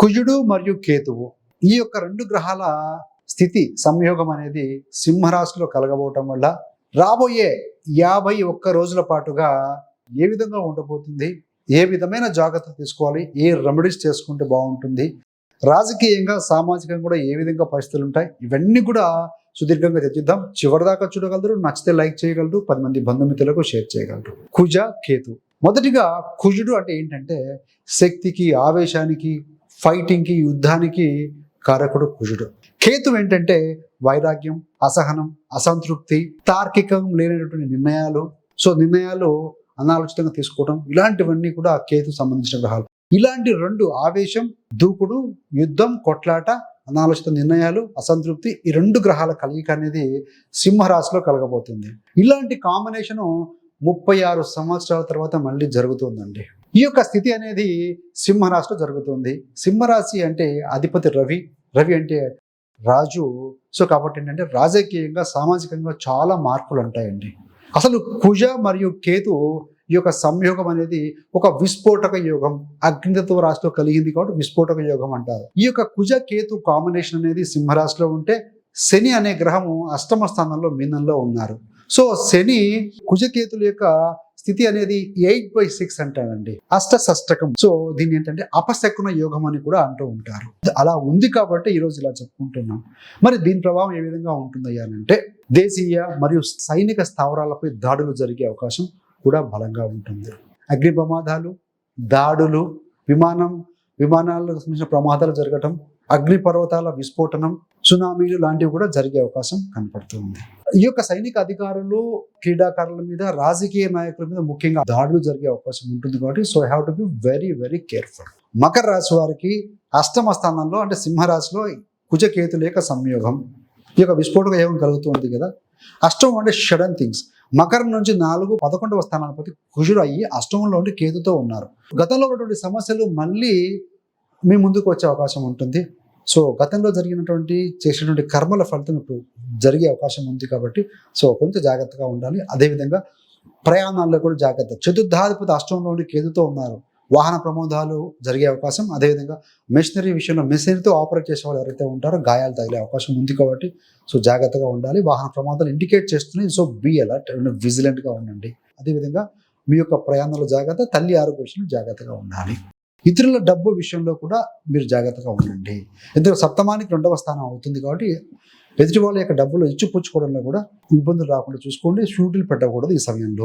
కుజుడు మరియు కేతువు. ఈ యొక్క రెండు గ్రహాల స్థితి సంయోగం అనేది సింహరాశిలో కలగబోవటం వల్ల రాబోయే యాభై ఒక్క రోజుల పాటుగా ఏ విధంగా ఉండబోతుంది? ఏ విధమైన జాగ్రత్తలు తీసుకోవాలి? ఏ రెమెడీస్ చేసుకుంటే బాగుంటుంది? రాజకీయంగా సామాజికంగా కూడా ఏ విధంగా పరిస్థితులు ఉంటాయి? ఇవన్నీ కూడా సుదీర్ఘంగా చర్చిద్దాం. చివరిదాకా చూడగలరు నచ్చితే లైక్ చేయగలరు పది మంది బంధుమిత్రులకు షేర్ చేయగలరు. కుజ కేతు. మొదటిగా కుజుడు అంటే ఏంటంటే శక్తికి ఆవేశానికి ఫైటింగ్కి యుద్ధానికి కారకుడు కుజుడు. కేతు ఏంటంటే వైరాగ్యం అసహనం అసంతృప్తి తార్కికం లేనటువంటి నిర్ణయాలు. సో నిర్ణయాలు అనాలోచితంగా తీసుకోవడం ఇలాంటివన్నీ కూడా కేతు సంబంధించిన గ్రహాలు. ఇలాంటి రెండు ఆవేశం దూకుడు యుద్ధం కొట్లాట అనాలోచిత నిర్ణయాలు అసంతృప్తి ఈ రెండు గ్రహాల కలయిక అనేది సింహరాశిలో కలగబోతుంది. ఇలాంటి కాంబినేషను ముప్పై ఆరు సంవత్సరాల తర్వాత మళ్ళీ జరుగుతుందండి. ఈ యొక్క స్థితి అనేది సింహరాశిలో జరుగుతుంది. సింహరాశి అంటే అధిపతి రవి. రవి అంటే రాజు. సో కాబట్టి ఏంటంటే రాజకీయంగా సామాజికంగా చాలా మార్పులు ఉంటాయండి. అసలు కుజ మరియు కేతు ఈ యొక్క సంయోగం అనేది ఒక విస్ఫోటక యోగం. అగ్నితత్వ రాశిలో కలిగింది కాబట్టి విస్ఫోటక యోగం అంటారు. ఈ యొక్క కుజ కేతు కాంబినేషన్ అనేది సింహరాశిలో ఉంటే శని అనే గ్రహము అష్టమ స్థానంలో మీనంలో ఉన్నారు. సో శని కుజకేతుల యొక్క స్థితి అనేది ఎయిట్ బై సిక్స్ అంటారండి. అష్ట సష్టకం సో దీన్ని ఏంటంటే అపశకున యోగం అని కూడా అంటూ ఉంటారు. అలా ఉంది కాబట్టి ఈరోజు ఇలా చెప్పుకుంటున్నాం. మరి దీని ప్రభావం ఏ విధంగా ఉంటుందయ్యా అంటే దేశీయ మరియు సైనిక స్థావరాలపై దాడులు జరిగే అవకాశం కూడా బలంగా ఉంటుంది. అగ్ని ప్రమాదాలు దాడులు విమానం విమానాలకు సంబంధించిన ప్రమాదాలు జరగటం అగ్నిపర్వతాల విస్ఫోటనం సునామీలు లాంటివి కూడా జరిగే అవకాశం కనపడుతుంది ఈ యొక్క సైనిక అధికారులు క్రీడాకారుల మీద రాజకీయ నాయకుల మీద ముఖ్యంగా దాడులు జరిగే అవకాశం ఉంటుంది కాబట్టి so have to be very very careful Makar రాశి వారికి అష్టమ స్థానంలో అంటే సింహరాశిలో కుజకేతుల యొక్క సంయోగం. ఈ యొక్క విస్ఫోటక యోగం కలుగుతుంది కదా. అష్టమం అంటే షడన్ థింగ్స్ మకరం నుంచి నాలుగు పదకొండవ స్థానాధిపతి కుజుడు అయ్యి అష్టమంలో ఉండి కేతుతో ఉన్నారు. గతంలో ఉన్నటువంటి సమస్యలు మళ్ళీ మీ ముందుకు వచ్చే అవకాశం ఉంటుంది. సో గతంలో జరిగినటువంటి చేసినటువంటి కర్మల ఫలితం ఇప్పుడు జరిగే అవకాశం ఉంది కాబట్టి సో కొంత జాగ్రత్తగా ఉండాలి. అదేవిధంగా ప్రయాణాల్లో కూడా జాగ్రత్త. చతుర్థాధిపతి అష్టంలోని కేదుతో కేతుతో ఉన్నారు. వాహన ప్రమాదాలు జరిగే అవకాశం. అదేవిధంగా మెషినరీ విషయంలో మెషినరీతో ఆపరేట్ చేసే వాళ్ళు ఎవరైతే ఉంటారో గాయాలు తగిలే అవకాశం ఉంది కాబట్టి సో జాగ్రత్తగా ఉండాలి. వాహన ప్రమాదాలు ఇండికేట్ చేస్తున్నాయి. సో బీ అలర్ట్ విజిలెంట్గా ఉండండి. అదేవిధంగా మీ యొక్క ప్రయాణాల జాగ్రత్త. తల్లి ఆరోగ్య విషయంలో జాగ్రత్తగా ఉండాలి. ఇతరుల డబ్బు విషయంలో కూడా మీరు జాగ్రత్తగా ఉండండి. ఎందుకంటే సప్తమానికి రెండవ స్థానం అవుతుంది కాబట్టి ఎదుటి వాళ్ళ యొక్క డబ్బులు ఇచ్చిపుచ్చుకోవడంలో కూడా ఇబ్బందులు రాకుండా చూసుకోండి. షూటీలు పెట్టకూడదు ఈ సమయంలో.